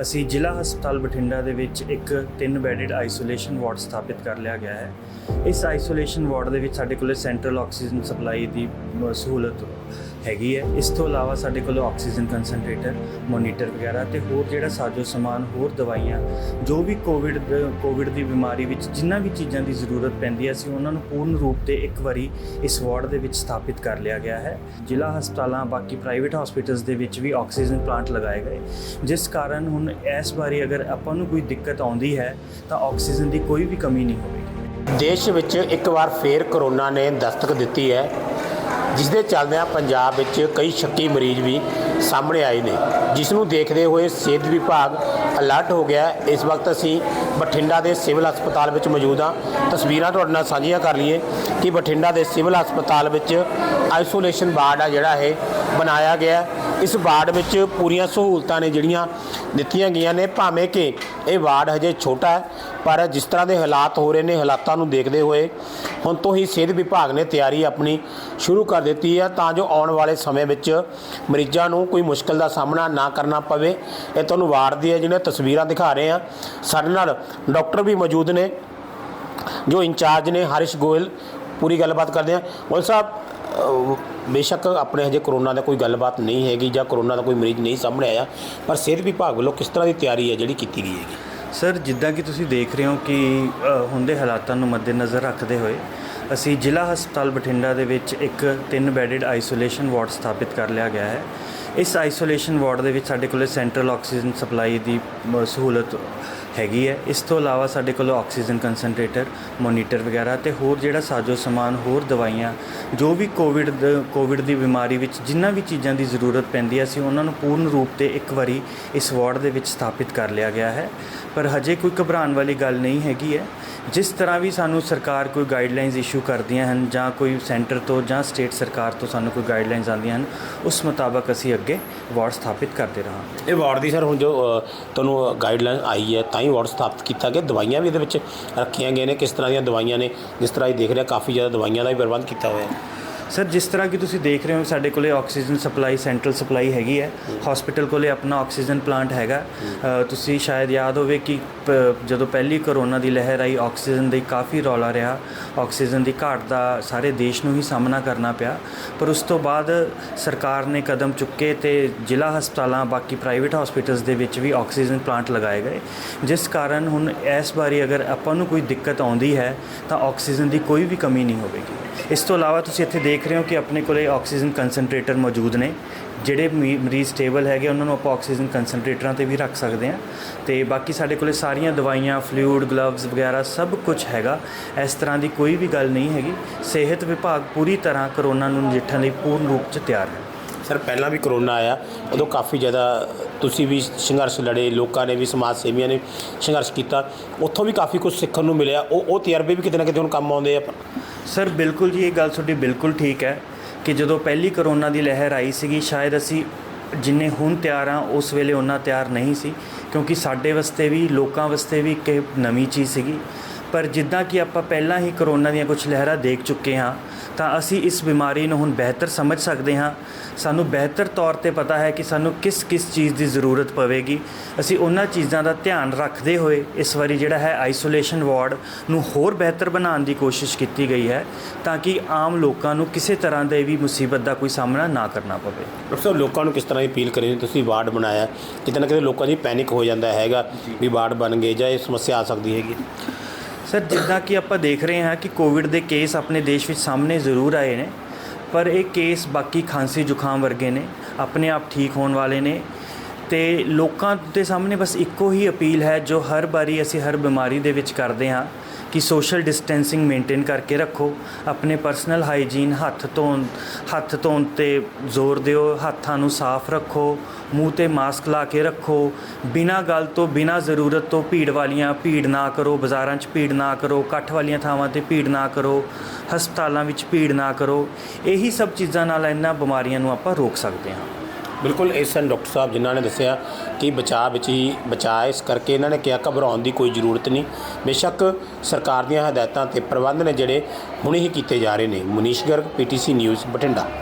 ਅਸੀਂ ਜ਼ਿਲ੍ਹਾ ਹਸਪਤਾਲ ਬਠਿੰਡਾ ਦੇ ਵਿੱਚ ਇੱਕ ਤਿੰਨ ਬੈਡਡ ਆਈਸੋਲੇਸ਼ਨ ਵਾਰਡ ਸਥਾਪਿਤ ਕਰ ਲਿਆ ਗਿਆ ਹੈ। ਇਸ ਆਈਸੋਲੇਸ਼ਨ ਵਾਰਡ ਦੇ ਵਿੱਚ ਸਾਡੇ ਕੋਲ ਸੈਂਟਰਲ ਆਕਸੀਜਨ ਸਪਲਾਈ ਦੀ ਸਹੂਲਤ ਹੈਗੀ ਹੈ। ਇਸ ਤੋਂ ਇਲਾਵਾ ਸਾਡੇ ਕੋਲ ਆਕਸੀਜਨ ਕਨਸੈਂਟਰੇਟਰ ਮੋਨੀਟਰ ਵਗੈਰਾ ਤੇ ਹੋਰ ਜਿਹੜਾ ਸਾਜੋ ਸਮਾਨ, ਹੋਰ ਦਵਾਈਆਂ, ਜੋ ਵੀ ਕੋਵਿਡ ਕੋਵਿਡ ਦੀ ਬਿਮਾਰੀ ਵਿੱਚ ਜਿੰਨਾ ਵੀ ਚੀਜ਼ਾਂ ਦੀ ਜ਼ਰੂਰਤ ਪੈਂਦੀ ਹੈ, ਅਸੀਂ ਉਹਨਾਂ ਨੂੰ ਪੂਰਨ ਰੂਪ ਤੇ ਇੱਕ ਵਾਰੀ ਇਸ ਵਾਰਡ ਦੇ ਵਿੱਚ ਸਥਾਪਿਤ ਕਰ ਲਿਆ ਗਿਆ ਹੈ। ਜ਼ਿਲ੍ਹਾ ਹਸਪਤਾਲਾਂ, ਬਾਕੀ ਪ੍ਰਾਈਵੇਟ ਹਸਪੀਟਲਸ ਦੇ ਵਿੱਚ ਵੀ ਆਕਸੀਜਨ ਪਲਾਂਟ ਲਗਾਏ ਗਏ। ਜਿਸ ਕਾਰਨ ਹੁਣ ਇਸ ਵਾਰੀ ਅਗਰ ਆਪਾਂ ਨੂੰ ਕੋਈ ਦਿੱਕਤ ਆਉਂਦੀ ਹੈ, ਤਾਂ ਆਕਸੀਜਨ ਦੀ ਕੋਈ ਵੀ ਕਮੀ ਨਹੀਂ ਹੋਵੇਗੀ। ਦੇਸ਼ ਵਿੱਚ ਇੱਕ ਵਾਰ ਫੇਰ ਕਰੋਨਾ ਨੇ ਦਸਤਕ ਦਿੱਤੀ ਹੈ ਜਿਸ ਦੇ ਚੱਲਦਿਆਂ ਪੰਜਾਬ ਵਿੱਚ ਕਈ ਸ਼ੱਕੀ ਮਰੀਜ਼ ਵੀ ਸਾਹਮਣੇ ਆਏ ਨੇ, ਜਿਸ ਨੂੰ ਦੇਖਦੇ ਹੋਏ ਸਿਹਤ ਵਿਭਾਗ ਅਲਰਟ ਹੋ ਗਿਆ ਹੈ। ਇਸ ਵਕਤ ਅਸੀਂ ਬਠਿੰਡਾ ਦੇ ਸਿਵਲ ਹਸਪਤਾਲ ਵਿੱਚ ਮੌਜੂਦ ਹਾਂ ਤਸਵੀਰਾਂ ਤੁਹਾਡੇ ਨਾਲ ਸਾਂਝੀਆਂ ਕਰ ਲਈਏ ਕਿ ਬਠਿੰਡਾ ਦੇ ਸਿਵਲ ਹਸਪਤਾਲ ਵਿੱਚ ਆਈਸੋਲੇਸ਼ਨ ਵਾਰਡ ਆ ਜਿਹੜਾ ਇਹ ਬਣਾਇਆ ਗਿਆ ਹੈ। ਇਸ ਵਾਰਡ ਵਿੱਚ ਪੂਰੀਆਂ ਸਹੂਲਤਾਂ ਨੇ ਜਿਹੜੀਆਂ ਦਿੱਤੀਆਂ ਗਈਆਂ ਨੇ ਭਾਵੇਂ ਕਿ ਇਹ ਵਾਰਡ ਹਜੇ ਛੋਟਾ ਹੈ, ਪਰ ਜਿਸ ਤਰ੍ਹਾਂ ਦੇ ਹਾਲਾਤ ਹੋ ਰਹੇ ਨੇ, ਹਾਲਾਤਾਂ ਨੂੰ ਦੇਖਦੇ ਹੋਏ ਹੁਣ ਤੋਂ ਹੀ ਸਿਹਤ ਵਿਭਾਗ ਨੇ ਤਿਆਰੀ ਆਪਣੀ ਸ਼ੁਰੂ ਕਰ ਦਿੱਤੀ ਹੈ ਤਾਂ ਜੋ ਆਉਣ ਵਾਲੇ ਸਮੇਂ ਵਿੱਚ ਮਰੀਜ਼ਾਂ ਨੂੰ ਕੋਈ ਮੁਸ਼ਕਲ ਦਾ ਸਾਹਮਣਾ ਨਾ ਕਰਨਾ ਪਵੇ ਇਹ ਤੁਹਾਨੂੰ ਵਾਰਡ ਦੀ ਹੈ ਜਿਹੜੀਆਂ ਤਸਵੀਰਾਂ ਦਿਖਾ ਰਹੇ ਹਾਂ। ਸਾਡੇ ਨਾਲ ਡਾਕਟਰ ਵੀ ਮੌਜੂਦ ਨੇ, ਜੋ ਇੰਚਾਰਜ ਨੇ ਹਰਿਸ਼ ਗੋਇਲ। ਪੂਰੀ ਗੱਲਬਾਤ ਕਰਦੇ ਹਾਂ। ਗੋਇਲ ਸਾਹਿਬ ਬੇਸ਼ੱਕ ਆਪਣੇ ਹਜੇ ਕਰੋਨਾ ਦਾ ਕੋਈ ਗੱਲਬਾਤ ਨਹੀਂ ਹੈਗੀ ਜਾਂ ਕਰੋਨਾ ਦਾ ਕੋਈ ਮਰੀਜ਼ ਨਹੀਂ ਸਾਹਮਣੇ ਆਇਆ, ਪਰ ਸਿਹਤ ਵਿਭਾਗ ਵੱਲੋਂ ਕਿਸ ਤਰ੍ਹਾਂ ਦੀ ਤਿਆਰੀ ਹੈ ਜਿਹੜੀ ਕੀਤੀ ਗਈ ਹੈਗੀ? ਸਰ, ਜਿੱਦਾਂ ਕਿ ਤੁਸੀਂ ਦੇਖ ਰਹੇ ਹੋ ਕਿ ਹੁੰਦੇ ਹਾਲਾਤਾਂ ਨੂੰ ਮੱਦੇਨਜ਼ਰ ਰੱਖਦੇ ਹੋਏ, ਅਸੀਂ ਜ਼ਿਲ੍ਹਾ ਹਸਪਤਾਲ ਬਠਿੰਡਾ ਦੇ ਵਿੱਚ ਇੱਕ ਤਿੰਨ ਬੈਡਡ ਆਈਸੋਲੇਸ਼ਨ ਵਾਰਡ ਸਥਾਪਿਤ ਕਰ ਲਿਆ ਗਿਆ ਹੈ। ਇਸ ਆਈਸੋਲੇਸ਼ਨ ਵਾਰਡ ਦੇ ਵਿੱਚ ਸਾਡੇ ਕੋਲ ਸੈਂਟਰਲ ਆਕਸੀਜਨ ਸਪਲਾਈ ਦੀ ਸਹੂਲਤ ਹੈਗੀ ਹੈ। ਇਸ ਤੋਂ ਇਲਾਵਾ ਸਾਡੇ ਕੋਲ ਆਕਸੀਜਨ ਕਨਸੈਂਟਰੇਟਰ ਮੋਨੀਟਰ ਵਗੈਰਾ ਤੇ ਹੋਰ ਜਿਹੜਾ ਸਾਜੋ ਸਮਾਨ, ਹੋਰ ਦਵਾਈਆਂ, ਜੋ ਵੀ ਕੋਵਿਡ ਕੋਵਿਡ ਦੀ ਬਿਮਾਰੀ ਵਿੱਚ ਜਿੰਨਾ ਵੀ ਚੀਜ਼ਾਂ ਦੀ ਜ਼ਰੂਰਤ ਪੈਂਦੀ ਹੈ, ਅਸੀਂ ਉਹਨਾਂ ਨੂੰ ਪੂਰਨ ਰੂਪ ਤੇ ਇੱਕ ਵਾਰੀ ਇਸ ਵਾਰਡ ਦੇ ਵਿੱਚ ਸਥਾਪਿਤ ਕਰ ਲਿਆ ਗਿਆ ਹੈ। ਪਰ ਹਜੇ ਕੋਈ ਘਬਰਾਉਣ ਵਾਲੀ ਗੱਲ ਨਹੀਂ ਹੈਗੀ ਹੈ। ਜਿਸ ਤਰ੍ਹਾਂ ਵੀ ਸਾਨੂੰ ਸਰਕਾਰ ਕੋਈ ਗਾਈਡਲਾਈਨਸ ਇਸ਼ੂ ਕਰਦੀਆਂ ਹਨ ਜਾਂ ਕੋਈ ਸੈਂਟਰ ਤੋਂ ਜਾਂ ਸਟੇਟ ਸਰਕਾਰ ਤੋਂ ਸਾਨੂੰ ਕੋਈ ਗਾਈਡਲਾਈਨਸ ਆਉਂਦੀਆਂ ਹਨ, ਉਸ ਮੁਤਾਬਕ ਅਸੀਂ ਅੱਗੇ ਵਾਰਡ ਸਥਾਪਿਤ ਕਰਦੇ ਰਹਾਂਗੇ। ਇਹ ਵਾਰਡ ਦੀ ਸਰ ਹੁਣ ਜੋ ਤੁਹਾਨੂੰ ਗਾਈਡਲਾਈਨ ਆਈ ਹੈ, ਤਾਂ ਹੀ ਵਾਰਡ ਸਥਾਪਿਤ ਕੀਤਾ ਗਿਆ। ਦਵਾਈਆਂ ਵੀ ਇਹਦੇ ਵਿੱਚ ਰੱਖੀਆਂ ਗਈਆਂ ਨੇ, ਕਿਸ ਤਰ੍ਹਾਂ ਦੀਆਂ ਦਵਾਈਆਂ ਨੇ, ਜਿਸ ਤਰ੍ਹਾਂ ਇਹ ਦੇਖ ਰਿਹਾ ਕਾਫੀ ਜ਼ਿਆਦਾ ਦਵਾਈਆਂ ਦਾ ਵੀ ਪ੍ਰਬੰਧ ਕੀਤਾ ਹੋਇਆ ਹੈ। ਸਰ, ਜਿਸ ਤਰ੍ਹਾਂ ਕਿ ਤੁਸੀਂ ਦੇਖ ਰਹੇ ਹੋ, ਸਾਡੇ ਕੋਲੇ ਆਕਸੀਜਨ ਸਪਲਾਈ, ਸੈਂਟਰਲ ਸਪਲਾਈ ਹੈਗੀ ਹੈ। ਹਸਪੀਟਲ ਕੋਲੇ ਆਪਣਾ ਆਕਸੀਜਨ ਪਲਾਂਟ ਹੈਗਾ। ਤੁਸੀਂ ਸ਼ਾਇਦ ਯਾਦ ਹੋਵੇ ਕਿ ਪ- ਜਦੋਂ ਪਹਿਲੀ ਕਰੋਨਾ ਦੀ ਲਹਿਰ ਆਈ, ਆਕਸੀਜਨ ਦੀ ਕਾਫੀ ਰੌਲਾ ਰਿਹਾ। ਆਕਸੀਜਨ ਦੀ ਘਾਟ ਦਾ ਸਾਰੇ ਦੇਸ਼ ਨੂੰ ਹੀ ਸਾਹਮਣਾ ਕਰਨਾ ਪਿਆ। ਪਰ ਉਸ ਤੋਂ ਬਾਅਦ ਸਰਕਾਰ ਨੇ ਕਦਮ ਚੁੱਕੇ ਤੇ ਜ਼ਿਲ੍ਹਾ ਹਸਪਤਾਲਾਂ, ਬਾਕੀ ਪ੍ਰਾਈਵੇਟ ਹਸਪੀਟਲਸ ਦੇ ਵਿੱਚ ਵੀ ਆਕਸੀਜਨ ਪਲਾਂਟ ਲਗਾਏ ਗਏ। ਜਿਸ ਕਾਰਨ ਹੁਣ ਇਸ ਵਾਰੀ ਅਗਰ ਆਪਾਂ ਨੂੰ ਕੋਈ ਦਿੱਕਤ ਆਉਂਦੀ ਹੈ, ਤਾਂ ਆਕਸੀਜਨ ਦੀ ਕੋਈ ਵੀ ਕਮੀ ਨਹੀਂ ਹੋਵੇਗੀ। ਇਸ ਤੋਂ ਇਲਾਵਾ ਤੁਸੀਂ ਇੱਥੇ ਦੇਖ ਰਹੇ ਹੋ ਕਿ ਆਪਣੇ ਕੋਲੇ ਆਕਸੀਜਨ ਕਨਸੈਂਟਰੇਟਰ ਮੌਜੂਦ ਨੇ। ਜਿਹੜੇ ਮੀ- ਮਰੀਜ਼ ਸਟੇਬਲ ਹੈਗੇ, ਉਹਨਾਂ ਨੂੰ ਆਪਾਂ ਆਕਸੀਜਨ ਕਨਸੈਂਟਰੇਟਰਾਂ ਤੇ ਵੀ ਰੱਖ ਸਕਦੇ ਹਾਂ। ਤੇ ਬਾਕੀ ਸਾਡੇ ਕੋਲੇ ਸਾਰੀਆਂ ਦਵਾਈਆਂ ਫਲੂਇਡ ਗਲਵਜ਼ ਵਗੈਰਾ ਸਭ ਕੁਝ ਹੈਗਾ। ਇਸ ਤਰ੍ਹਾਂ ਦੀ ਕੋਈ ਵੀ ਗੱਲ ਨਹੀਂ ਹੈਗੀ। ਸਿਹਤ ਵਿਭਾਗ ਪੂਰੀ ਤਰ੍ਹਾਂ ਕਰੋਨਾ ਨੂੰ ਨਜਿੱਠਣ ਲਈ ਪੂਰਨ ਰੂਪ 'ਚ ਤਿਆਰ ਹੈ। ਸਰ, ਪਹਿਲਾਂ ਵੀ ਕਰੋਨਾ ਆਇਆ। ਉਦੋਂ ਕਾਫੀ ਜ਼ਿਆਦਾ ਤੁਸੀਂ ਵੀ ਸੰਘਰਸ਼ ਲੜੇ, ਲੋਕਾਂ ਨੇ ਵੀ, ਸਮਾਜ ਸੇਵੀਆਂ ਨੇ ਸੰਘਰਸ਼ ਕੀਤਾ। ਉੱਥੋਂ ਵੀ ਕਾਫੀ ਕੁਝ ਸਿੱਖਣ ਨੂੰ ਮਿਲਿਆ। ਉਹ ਉਹ ਤਜਰਬੇ ਵੀ ਕਿਤੇ ਨਾ ਕਿਤੇ ਹੁਣ ਕੰਮ ਆਉਂਦੇ ਆ ਸਰ, ਬਿਲਕੁਲ ਜੀ, ਇਹ ਗੱਲ ਤੁਹਾਡੀ ਬਿਲਕੁਲ ਠੀਕ ਹੈ ਕਿ ਜਦੋਂ ਪਹਿਲੀ ਕਰੋਨਾ ਦੀ ਲਹਿਰ ਆਈ ਸੀਗੀ, ਸ਼ਾਇਦ ਅਸੀਂ ਜਿੰਨੇ ਹੁਣ ਤਿਆਰ ਆ ਉਸ ਵੇਲੇ ਉਹਨਾਂ ਤਿਆਰ ਨਹੀਂ ਸੀ, ਕਿਉਂਕਿ ਸਾਡੇ ਵਾਸਤੇ ਵੀ, ਲੋਕਾਂ ਵਾਸਤੇ ਵੀ ਇੱਕ ਇਹ ਨਵੀਂ ਚੀਜ਼ ਸੀਗੀ। ਪਰ ਜਿੱਦਾਂ ਕਿ ਆਪਾਂ ਪਹਿਲਾਂ ਹੀ ਕਰੋਨਾ ਦੀਆਂ ਕੁਝ ਲਹਿਰਾਂ ਦੇਖ ਚੁੱਕੇ ਹਾਂ ਤਾਂ ਅਸੀਂ ਇਸ ਬਿਮਾਰੀ ਨੂੰ ਹੁਣ ਬਿਹਤਰ ਸਮਝ ਸਕਦੇ ਹਾਂ। ਸਾਨੂੰ ਬਿਹਤਰ ਤੌਰ ਤੇ ਪਤਾ ਹੈ ਕਿ ਸਾਨੂੰ ਕਿਸ ਕਿਸ ਚੀਜ਼ ਦੀ ਜ਼ਰੂਰਤ ਪਵੇਗੀ। ਅਸੀਂ ਉਹਨਾਂ ਚੀਜ਼ਾਂ ਦਾ ਧਿਆਨ ਰੱਖਦੇ ਹੋਏ ਇਸ ਵਾਰੀ ਜਿਹੜਾ ਹੈ ਆਈਸੋਲੇਸ਼ਨ ਵਾਰਡ ਨੂੰ ਹੋਰ ਬਿਹਤਰ ਬਣਾਉਣ ਦੀ ਕੋਸ਼ਿਸ਼ ਕੀਤੀ ਗਈ ਹੈ ਤਾਂ ਕਿ ਆਮ ਲੋਕਾਂ ਨੂੰ ਕਿਸੇ ਤਰ੍ਹਾਂ ਦੇ ਵੀ ਮੁਸੀਬਤ ਦਾ ਕੋਈ ਸਾਹਮਣਾ ਨਾ ਕਰਨਾ ਪਵੇ। ਡਾਕਟਰ ਸਾਹਿਬ, ਲੋਕਾਂ ਨੂੰ ਕਿਸ ਤਰ੍ਹਾਂ ਦੀ ਅਪੀਲ ਕਰੀ ਤੁਸੀਂ ਵਾਰਡ ਬਣਾਇਆ, ਕਿਤੇ ਨਾ ਕਿਤੇ ਲੋਕਾਂ ਦੀ ਪੈਨਿਕ ਹੋ ਜਾਂਦਾ ਹੈਗਾ ਵੀ ਵਾਰਡ ਬਣ ਗਏ ਜਾਂ ਇਹ ਸਮੱਸਿਆ ਆ ਸਕਦੀ ਹੈਗੀ। ਸਰ, ਜਿੱਦਾਂ ਕਿ ਆਪਾਂ ਦੇਖ ਰਹੇ ਹਾਂ ਕਿ ਕੋਵਿਡ ਦੇ ਕੇਸ ਆਪਣੇ ਦੇਸ਼ ਵਿੱਚ ਸਾਹਮਣੇ ਜ਼ਰੂਰ ਆਏ ਨੇ, ਪਰ ਇਹ ਕੇਸ ਬਾਕੀ ਖਾਂਸੀ ਜ਼ੁਕਾਮ ਵਰਗੇ ਨੇ, ਆਪਣੇ ਆਪ ਠੀਕ ਹੋਣ ਵਾਲੇ ਨੇ ਤੇ ਲੋਕਾਂ ਦੇ ਸਾਹਮਣੇ ਬਸ ਇੱਕੋ ਹੀ ਅਪੀਲ ਹੈ ਜੋ ਹਰ ਵਾਰੀ ਅਸੀਂ ਹਰ ਬਿਮਾਰੀ ਦੇ ਵਿੱਚ ਕਰਦੇ ਹਾਂ ਕਿ ਸੋਸ਼ਲ ਡਿਸਟੈਂਸਿੰਗ ਮੇਨਟੇਨ ਕਰਕੇ ਰੱਖੋ। ਆਪਣੇ ਪਰਸਨਲ ਹਾਈਜੀਨ ਹੱਥ ਧੋਣ ਹੱਥ ਧੋਣ ਤੇ ਜ਼ੋਰ ਦਿਓ, ਹੱਥਾਂ ਨੂੰ ਸਾਫ਼ ਰੱਖੋ, ਮੂੰਹ ਤੇ ਮਾਸਕ ਲਾ ਕੇ ਰੱਖੋ। ਬਿਨਾਂ ਗੱਲ ਤੋਂ, ਬਿਨਾਂ ਜ਼ਰੂਰਤ ਤੋਂ ਭੀੜ ਵਾਲੀਆਂ ਭੀੜ ਨਾ ਕਰੋ, ਬਾਜ਼ਾਰਾਂ 'ਚ ਭੀੜ ਨਾ ਕਰੋ, ਇਕੱਠ ਵਾਲੀਆਂ ਥਾਵਾਂ ਤੇ ਭੀੜ ਨਾ ਕਰੋ, ਹਸਪਤਾਲਾਂ ਵਿੱਚ ਭੀੜ ਨਾ ਕਰੋ। ਇਹੀ ਸਭ ਚੀਜ਼ਾਂ ਨਾਲ ਇਹਨਾਂ ਬਿਮਾਰੀਆਂ ਨੂੰ ਆਪਾਂ ਰੋਕ ਸਕਦੇ ਹਾਂ। ਬਿਲਕੁਲ ਇਸ ਸਨ ਡਾਕਟਰ ਸਾਹਿਬ ਜਿਨ੍ਹਾਂ ਨੇ ਦੱਸਿਆ ਕਿ ਬਚਾਅ ਵਿੱਚ ਹੀ ਬਚਾਅ ਇਸ ਕਰਕੇ ਇਹਨਾਂ ਨੇ ਕਿਹਾ ਘਬਰਾਉਣ ਦੀ ਕੋਈ ਜ਼ਰੂਰਤ ਨਹੀਂ। ਬੇਸ਼ੱਕ ਸਰਕਾਰ ਦੀਆਂ ਹਦਾਇਤਾਂ ਤੇ ਪ੍ਰਬੰਧ ਨੇ ਜਿਹੜੇ ਹੁਣੇ ਹੀ ਕੀਤੇ ਜਾ ਰਹੇ ਨੇ। Manish Garg PTC news Bathinda.